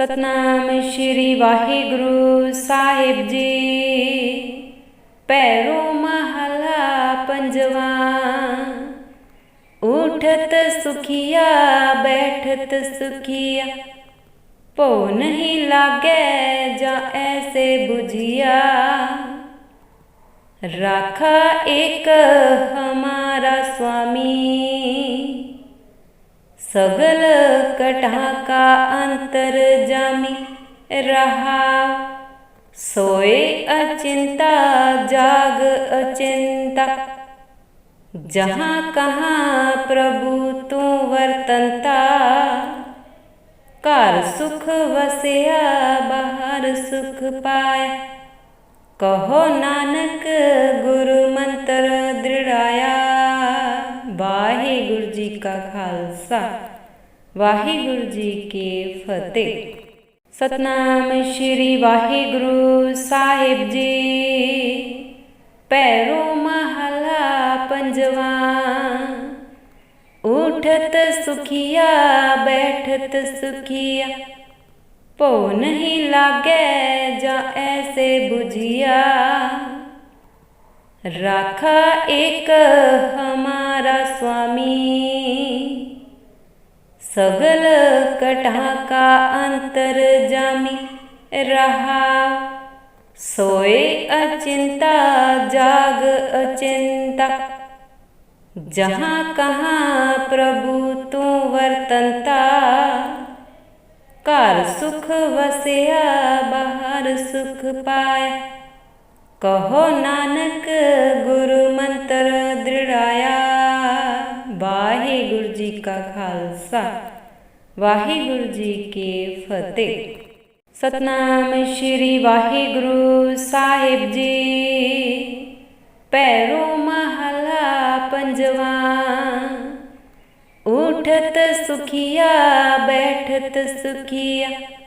सतनाम श्री वाहे गुरु साहेब जी पैरों महला पंजवा। उठत सुखिया, बैठत सुखिया। पो नहीं लागे जा ऐसे बुझिया। राखा एक हमारा स्वामी। સગલ કઢાકા અંતર જામી રહા સોય અચિંતા જાગ અચિંતા જહા કહા પ્રભુ તું વર્તનતા ઘર સુખ વસ્યા બહાર સુખ પાય કહો નાનક ગુરુ મંત્ર દૃઢાયા ਵਾਹਿਗੁਰੂ ਜੀ ਕਾ ਖਾਲਸਾ। ਵਾਹਿਗੁਰੂ ਜੀ ਕੀ ਫਤਿਹ। ਸਤਨਾਮ ਸ਼੍ਰੀ ਵਾਹਿਗੁਰੂ ਸਾਹਿਬ ਜੀ। ਪੈਰੋਂ ਮਹਲਾ ਪੰਜਵਾ। ਉਠਤ ਸੁਖੀਆ, ਬੈਠਤ ਸੁਖੀਆ। ਭੋ ਨਹੀਂ ਲਾਗੇ ਜਾਂ ਐਸੇ 부ਝਿਆ રાખા એક હમારા સ્વામી સગલ કઢા કા અંતર જામી રહા સોએ અચિંતા જાગ અચિંતા જહાં કહા પ્રભુ તું વર્તનતા કાર સુખ વસ્યા બહાર સુખ પાયા कहो नानक, गुरु मंत्र दृढ़ाया। वाहिगुरु जी का खालसा, वाहिगुरु जी की फतेह। सतनाम श्री वाहे गुरु साहिब जी। पैरों महला पंजवा। उठत सुखिया, बैठत सुखिया।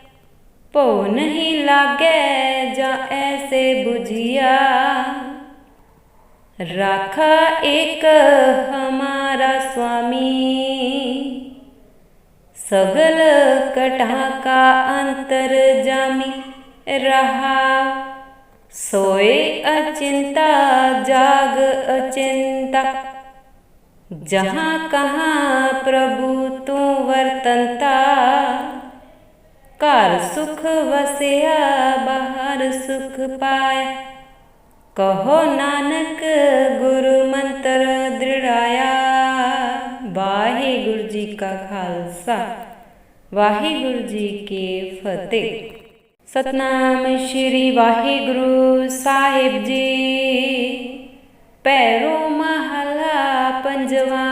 पो नहीं लागे जा ऐसे बुझिया। राखा एक हमारा स्वामी। सगल कटा का अंतर जामी रहा। सोए अचिंता, जाग अचिंता। जहाँ कहाँ प्रभु तू वर्तनता। घर सुख वसया बाहर सुख पाया कहो नानक गुरु मंत्र दृढ़ाया वाहिगुरु जी का खालसा वाहिगुरु जी की फतेह सतनाम श्री वाहिगुरु साहिब जी पैरों महला पंजवा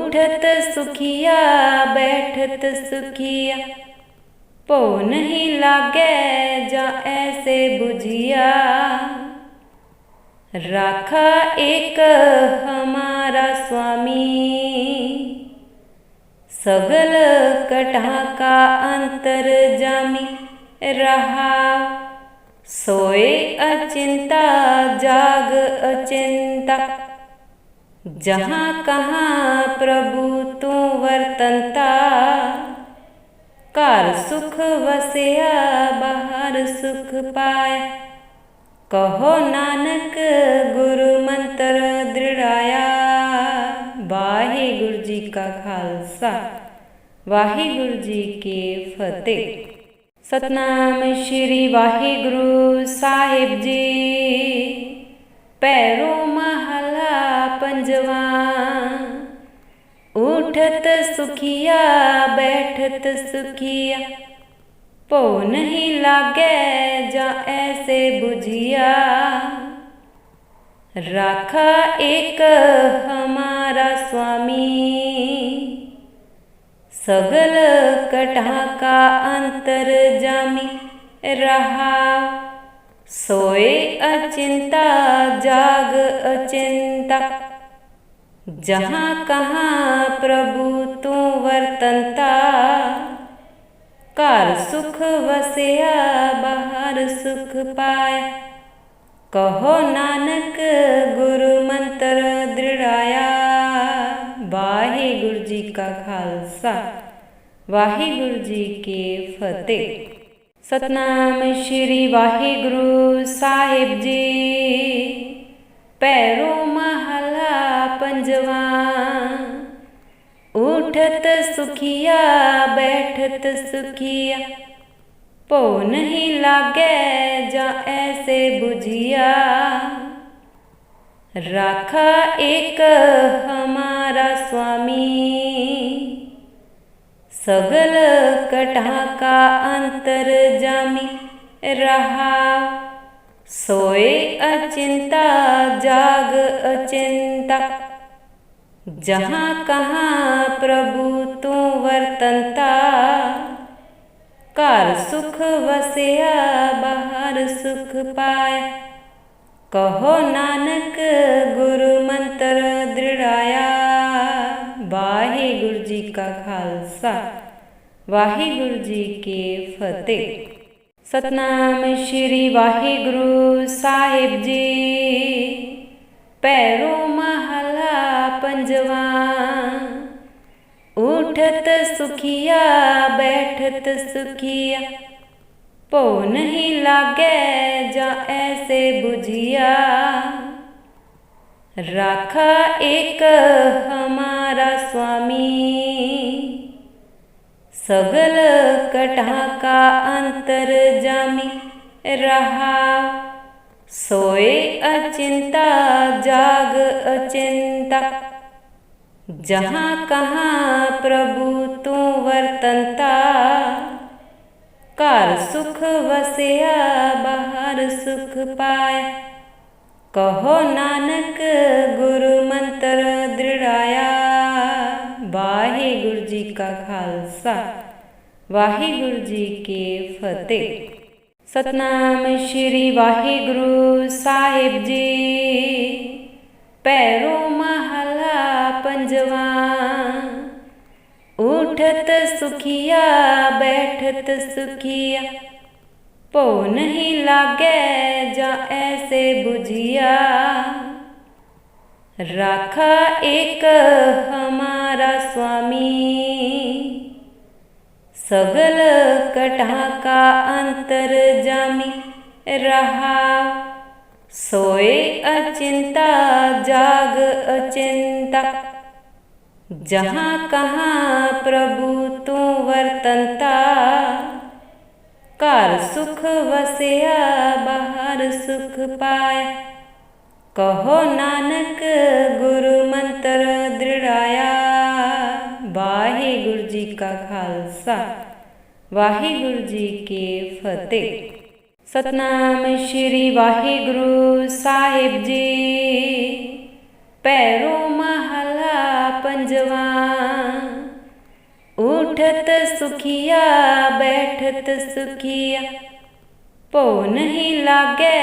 उठत सुखिया, बैठत सुखिया। पो नहीं लागे जा ऐसे बुझिया। राखा एक हमारा स्वामी। सगल कटा का अंतर जामी रहा। सोए अचिंता, जाग अचिंता। जहाँ कहाँ प्रभु तू वर्तनता घर सुख वसया बाहर सुख पाया कहो नानक गुरु मंत्र दृढ़ाया वाहिगुरु जी का खालसा वाहिगुरु जी की फतेह ਸਤਨਾਮ ਸ਼੍ਰੀ ਵਾਹਿਗੁਰੂ ਸਾਹਿਬ ਜੀ ਪੈਰੋਂ ਮਹਲਾ पंजवा। उठत सुखिया, बैठत सुखिया। पो नहीं लागे जा ऐसे बुझिया। राखा एक हमारा स्वामी। सगल कटा का अंतर जामी रहा। सोए अचिंता, जाग अचिंता। जहाँ कहाँ प्रभु तू वर्तनता घर सुख वसया बाहर सुख पाया कहो नानक गुरु मंत्र दृढ़ाया ਵਾਹਿਗੁਰੂ ਜੀ ਕਾ ਖਾਲਸਾ ਵਾਹਿਗੁਰੂ ਜੀ ਕੀ ਫਤਿਹ ਸਤਨਾਮ ਸ਼੍ਰੀ ਵਾਹਿਗੁਰੂ ਸਾਹਿਬ ਜੀ ਪੈਰੋ ਮਹਲਾ पंजवा। उठत सुखिया, बैठत सुखिया। पो नहीं लागे जा ऐसे बुझिया। राखा एक हमारा स्वामी। सगल कटा का अंतर जामी रहा। सोए अचिंता, जाग अचिंता। जहाँ कहाँ प्रभु तू वर्तनता। कार सुख वसया, बाहर सुख पाए कहो नानक, गुरु मंत्र दृढ़ाया। वाहे गुरु जी का खालसा, वाहे गुरु जी के फतेह। ਸਤਨਾਮ ਸ਼੍ਰੀ ਵਾਹਿਗੁਰੂ ਸਾਹਿਬ ਜੀ ਪੈਰੋ ਮਹਲਾ ਪੰਜਵਾ ਉਠਤ ਸੁਖੀਆ ਬੈਠਤ ਸੁਖੀਆ पो नहीं लागे जा ऐसे बुझिया राखा एक हमारा स्वामी सगल कटा का अंतर जामी रहा सोए अचिंता जाग अचिंता जहाँ कहाँ प्रभु तू वर्तनता ਘਰ ਸੁਖ ਵਸਿਆ ਬਾਹਰ ਸੁਖ ਪਾਇਆ ਕਹੋ ਨਾਨਕ ਗੁਰੂ ਮੰਤਰ ਦ੍ਰਿੜਾਇਆ ਵਾਹਿਗੁਰੂ ਜੀ ਕਾ ਖਾਲਸਾ ਵਾਹਿਗੁਰੂ ਜੀ ਕੀ ਫਤਿਹ ਸਤਨਾਮ ਸ਼੍ਰੀ ਵਾਹਿਗੁਰੂ ਸਾਹਿਬ ਜੀ ਪੈਰੋ ਮਹਲਾ ਪੰਜਵਾ उठत सुखिया बैठत सुखिया पो नहीं लागे जा ऐसे बुझिया राखा एक हमारा स्वामी सगल कटा का अंतर जामी रहा। सोए अचिंता, जाग अचिंता। जहाँ कहाँ प्रभु तू वर्तनता। घर सुख वसया, बाहर सुख पाया। कहो नानक, गुरु मंत्र दृढ़ाया। वाहिगुरु जी का खालसा, वाहिगुरु जी की फतेह। सतनाम श्री वाहिगुरु साहिब जी, पैरों महला पंजवा। उठत सुखिया, बैठत सुखिया, पो नहीं लागे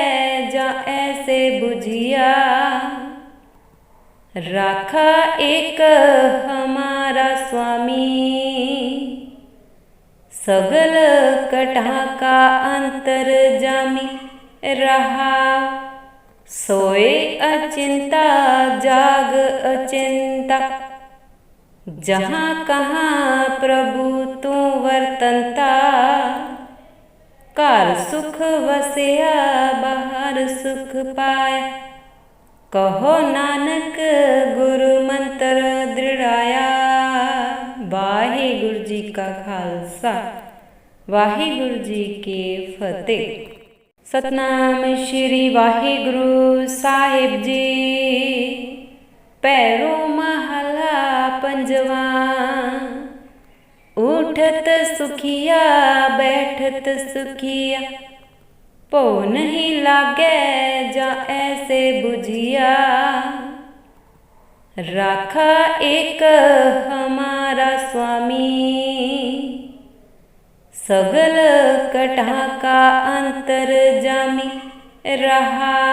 जा ऐसे बुझिया। राखा एक हमारा स्वामी। सगल कटा का अंतर जामी रहा। सोए अचिंता, जाग अचिंता। जहाँ कहाँ प्रभु तू वर्तनता। घर सुख वसया, बाहर सुख पाया। कहो नानक, गुरु मंत्र दृढ़ाया। वाहेगुरु जी का खालसा। वाहेगुरु जी की फतेह। सतनाम श्री वाहेगुरु साहिब जी। पैरों महला पंजवा। उठत सुखिया, बैठत सुखिया। पो नहीं लागे जा ऐसे बुझिया। राखा एक हमारा स्वामी। सगल कटा का अंतर जामी रहा।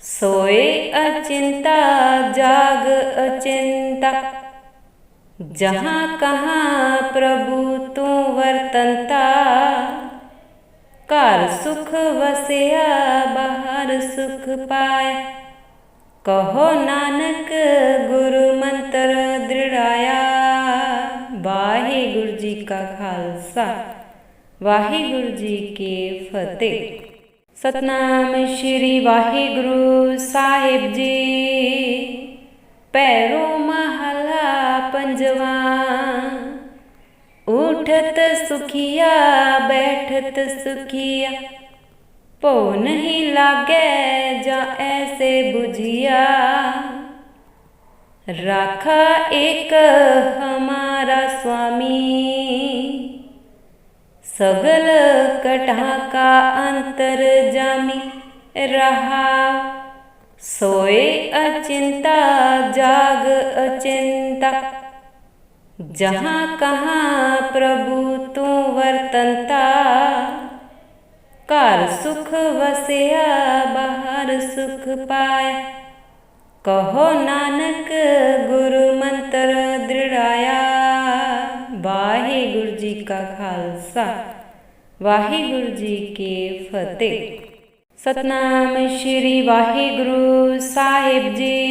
सोए अचिंता, जाग अचिंता। जहाँ कहाँ प्रभु तू वर्तनता। कार सुख वसया, बाहर सुख पाए कहो नानक, गुरु मंत्र दृढ़ाया। जी का खालसा। वाहिगुरु जी के फतेह। सतनाम श्री वाहिगुरु साहिब जी। पैरों महला पंजवा। उठत सुखिया, बैठत सुखिया। पो नहीं लागे जा ऐसे बुझिया। राखा एक हमारा स्वामी। सगल कटा का अंतर जामी रहा। सोए अचिंता, जाग अचिंता। जहाँ कहाँ प्रभु तू वर्तनता। कार सुख वसया, बाहर सुख पाया। कहो नानक, गुरु मंत्र दृढ़ाया। वाहे गुरु जी का खालसा वाहे गुरु जी के फतेह। सतनाम श्री वाहे गुरु साहिब जी।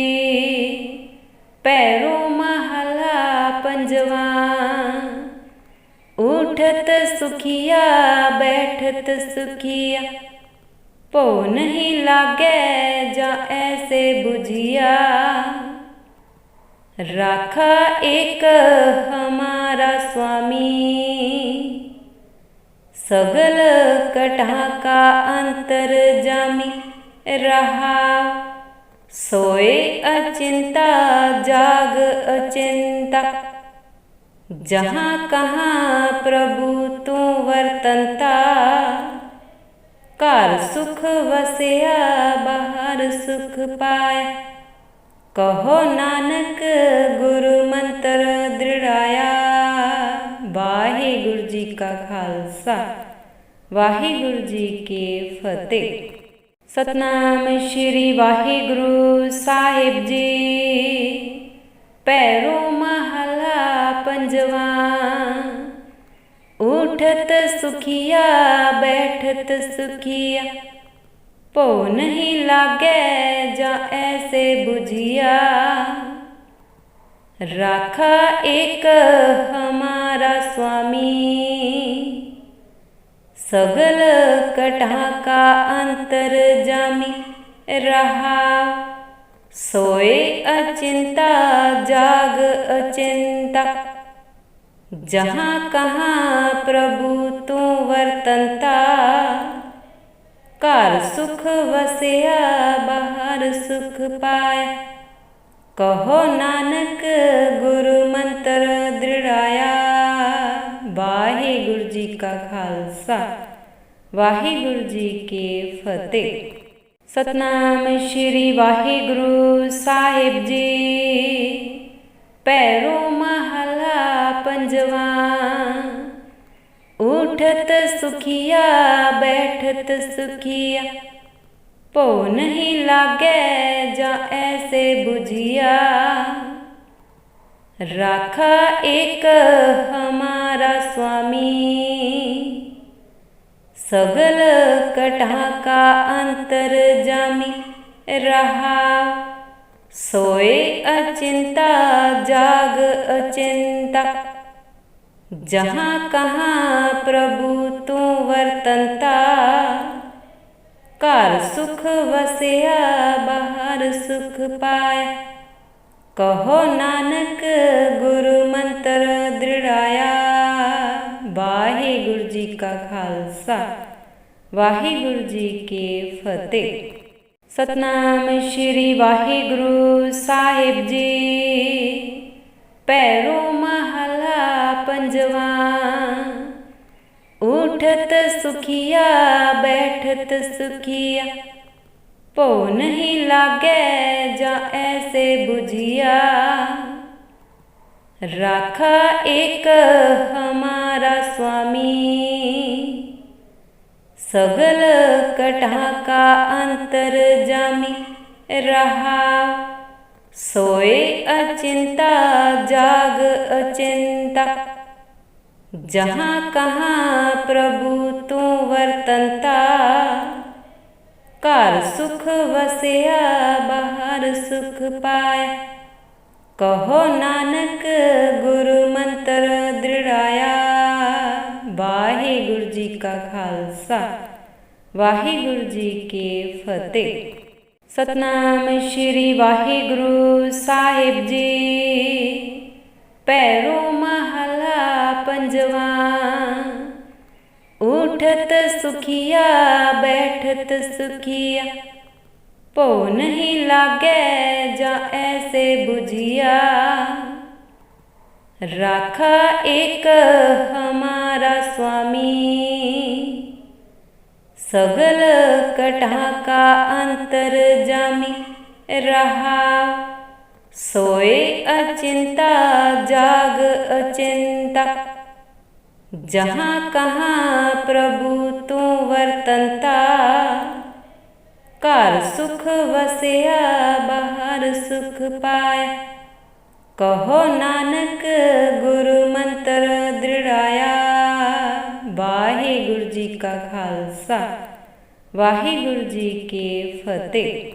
पैरों महला पंजवा, उठत सुखिया, बैठत सुखिया। पो नहीं लागे जा ऐसे बुझिया। राखा एक हमारा स्वामी। सगल कटा का अंतर जामी रहा। सोए अचिंता, जाग अचिंता। जहाँ कहाँ प्रभु तू वर्तनता। कार सुख वसया, बाहर सुख पाया। कहो नानक, गुरु मंत्र दृढ़ाया। जी का खालसा वाहे गुरु जी के फतेह। सतनाम श्री वाहे गुरु साहिब जी। पैरों महला पंजवा, उठत सुखिया, बैठत सुखिया। पो नहीं लागे जा ऐसे बुझिया। राखा एक हमारा स्वामी। सगल कटा का अंतर जामी रहा। सोए अचिंता, जाग अचिंता। जहाँ कहाँ प्रभु तू वर्तनता। कार सुख वसया, बाहर सुख पाया। कहो नानक गुरु मंत्र दृढ़ाया। वाहे गुरु जी का खालसा वाहे गुरु जी के फतेह। सतनाम श्री वाहे गुरु साहिब जी। पैरों महला पंजवा। उठत सुखिया, बैठत सुखिया। पो नहीं लागे जा ऐसे बुझिया। राखा एक हमारा स्वामी। सगल कटा का अंतर जामी रहा। सोए अचिंता, जाग अचिंता। जहाँ कहाँ प्रभु तू वर्तनता। कार सुख वसया बाहर सुख पाया कहो नानक गुरु मंत्र दृढ़ाया वाहे गुरु जी का खालसा वाहे गुरु जी के फतेह सतनाम श्री वाहिगुरु साहिब जी पैरों महला पंजवा उठत सुखिया, बैठत सुखिया। पो नहीं लागे जा ऐसे बुझिया। राखा एक हमारा स्वामी। सगल कटा का अंतर जामी रहा। सोए अचिंता, जाग अचिंता। जहाँ कहाँ प्रभु तू वर्तनता कार सुख वसया बाहर सुख पाया कहो नानक गुरु मंत्र दृढ़ाया ਵਾਹਿਗੁਰੂ ਜੀ ਕਾ ਖਾਲਸਾ ਵਾਹਿਗੁਰੂ ਜੀ ਕੀ ਫਤਿਹ ਸਤਨਾਮ ਸ਼੍ਰੀ ਵਾਹਿਗੁਰੂ ਸਾਹਿਬ ਜੀ ਪੈਰੋ ਮਹਲਾ पंजवा। उठत सुखिया, बैठत सुखिया। पो नहीं लागे जा ऐसे बुझिया। राखा एक हमारा स्वामी। सगल कटा का अंतर जामी रहा। सोए अचिंता, जाग अचिंता। जहाँ कहाँ प्रभु तू वर्तनता घर सुख वसया बाहर सुख पाया ਕਹੋ ਨਾਨਕ ਗੁਰੂ ਮੰਤਰ ਦ੍ਰਿੜਾਇਆ ਵਾਹਿਗੁਰੂ ਜੀ ਕਾ ਖਾਲਸਾ ਵਾਹਿਗੁਰੂ ਜੀ ਕੀ ਫਤਿਹ